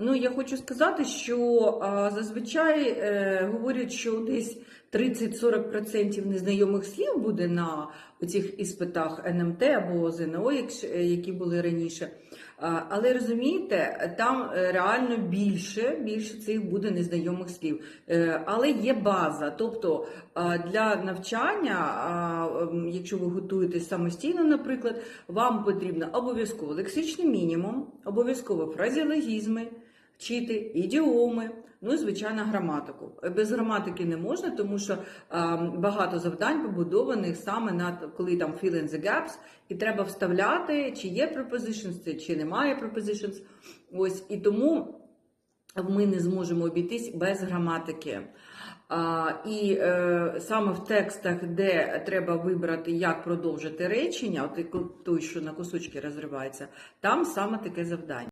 Ну, я хочу сказати, що а, зазвичай е, говорять, що десь 30-40% незнайомих слів буде на цих іспитах НМТ або ЗНО, е, які були раніше. Але розумієте, там е, реально більше, більше цих буде незнайомих слів. Е, Але є база. Тобто для навчання, якщо ви готуєтесь самостійно, наприклад, вам потрібно обов'язково лексичний мінімум, обов'язково фразеологізми, вчити ідіоми. Ну і звичайно, граматику. Без граматики не можна, тому що багато завдань побудованих саме на коли там fill in the gaps, і треба вставляти, чи є prepositions, чи немає prepositions. Ось і тому ми не зможемо обійтись без граматики. А, і е, саме в текстах, де треба вибрати, як продовжити речення, от той, що на кусочки розривається, там саме таке завдання.